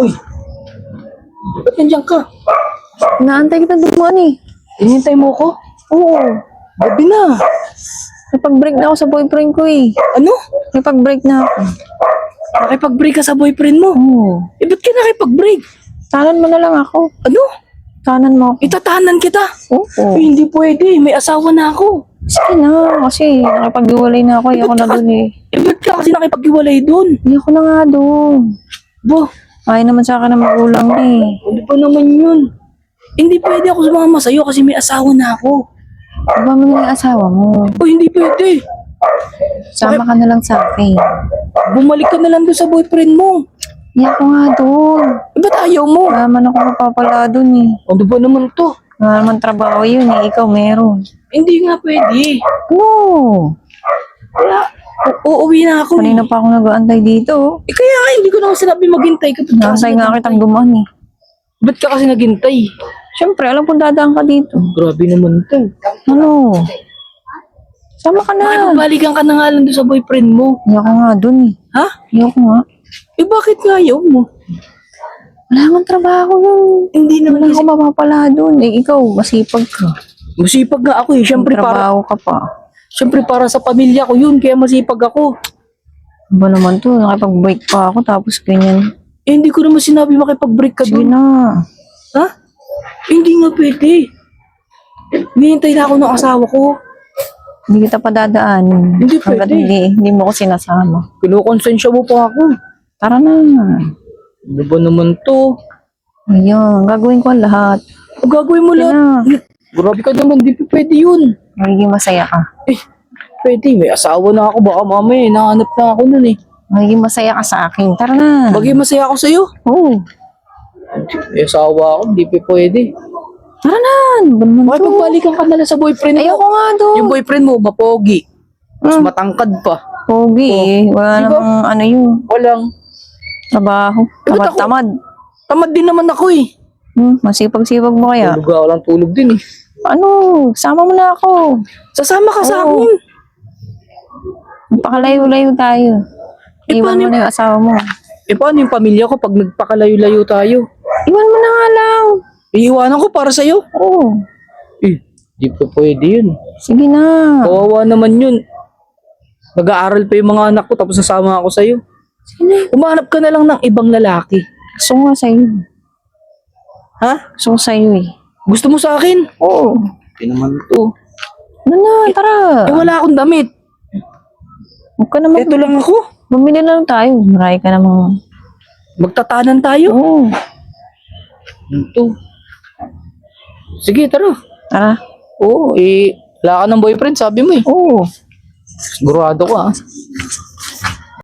Uy. Ba't nandiyan ka? Naantay kita dumaan eh. Inintay mo ko? Oo. Gabi na. Napag-break na ako sa boyfriend ko eh. Ano? Napag-break na ako. Nakipag-break ka sa boyfriend mo? Oo. Eh, ba't ka nakipag-break? Tanan mo na lang ako. Ano? Tanan mo ako. Itatahanan kita. Oo. Eh, hindi pwede. May asawa na ako. Sige na. Kasi nakipag-iwalay na ako. Ayoko na dun eh. Eh, ba't ka kasi nakipag-iwalay doon? Ayoko na nga dun. Bo, Ayaw naman sa akin ng magulang eh. ano pa naman yun? Hindi pwede ako sumama sa'yo kasi may asawa na ako. Diba mo na yung asawa mo? O, hindi pwede. Sama ka na lang sa akin. Bumalik ka na lang doon sa boyfriend mo. Ayoko nga dun. Eh, ba't ayaw mo? Wala man ako mapapala dun eh. Ano ba naman to? Wala naman trabaho yun eh. Ikaw meron. Hindi nga pwede. Oo. Wala. U- uuwi na ako. Kanina pa ako nag-aantay dito. Eh, kaya nga, hindi ko naman sinabi maghintay ka. Ba't ka kasi Naantay nga naghintay? kitang dumaan eh. Ba't ka kasi naghintay? Siyempre, alam kong dadaan ka dito. Grabe naman to. Ano? Sama ka na. Makipag-balikan ka na nga lang doon sa boyfriend mo. Ayoko nga dun eh. Ha? Ayoko nga. Eh, bakit nga ayaw mo? Wala nga trabaho yun. Hindi Wala naman ako mapapala dun. Eh, ikaw, masipag ka. Masipag nga ako eh. Siyempre para, trabaho ka pa. siyempre para sa pamilya ko yun. Kaya masipag ako. Ba naman to? Nakipag-break pa ako tapos ganyan. Eh, hindi ko naman sinabi makipag-break ka Sige doon. na. Ha? Eh, hindi nga pwede. Hinihintay na ako ng asawa ko. Hindi kita pa dadaanin. Hindi Hanggat pwede. hindi, hindi mo ko sinasama. Kinukonsensya mo pa ako. Tara na. Ano ba naman to? Ayun, gagawin ko ang lahat. Ang gagawin mo lahat. na. Grabe ka naman, di pa pwede yun. Magiging masaya ka. Eh, pwede. May asawa na ako. Baka mamaya, nahanap na ako nun eh. Magiging masaya ka sa akin. Tara na. Bagay masaya ako sa'yo. Oo. May asawa ako, di pa pwede. Tara na. Ano ba naman to? Makipag-balikan ka na lang sa boyfriend mo. Ayoko nga doon. Yung boyfriend mo, mapogi. Mas Hmm. matangkad pa. Pogi eh. Wala Di ba? namang ano yung Walang. Trabaho. Ba't ako- Tamad-tamad. Tamad din naman ako eh. Hmm, masipag-sipag mo kaya. Tulog ako lang tulog din eh. Ano? Sama mo na ako. Sasama ka sa Oo. akin. Pakalayo-layo tayo. Eh, Iwan paano mo na yung asawa mo. Eh paano yung pamilya ko pag nagpakalayo-layo tayo? Iwan mo na nga lang. Iiwanan ko para sa'yo? Oo. Eh, di pa pwede yun. Sige na. Kawawa naman yun. Nag-aaral pa yung mga anak ko tapos nasama ako sa'yo. Sige na. Umanap ka na lang ng ibang lalaki. Gusto ko nga sa'yo. Ha? Gusto ko sa'yo eh. Gusto mo sa akin? Oo. Hindi naman to. Ano na, tara. Eh wala akong damit. Huwag ka naman. Ito lang ako. Bumili na lang tayo. Marami ka namang... Magtatanan tayo. Oo. Ito. Sige, tara. Tara. Oo, eh, wala ka ng boyfriend, sabi mo eh. Oo. Sigurado ka ah.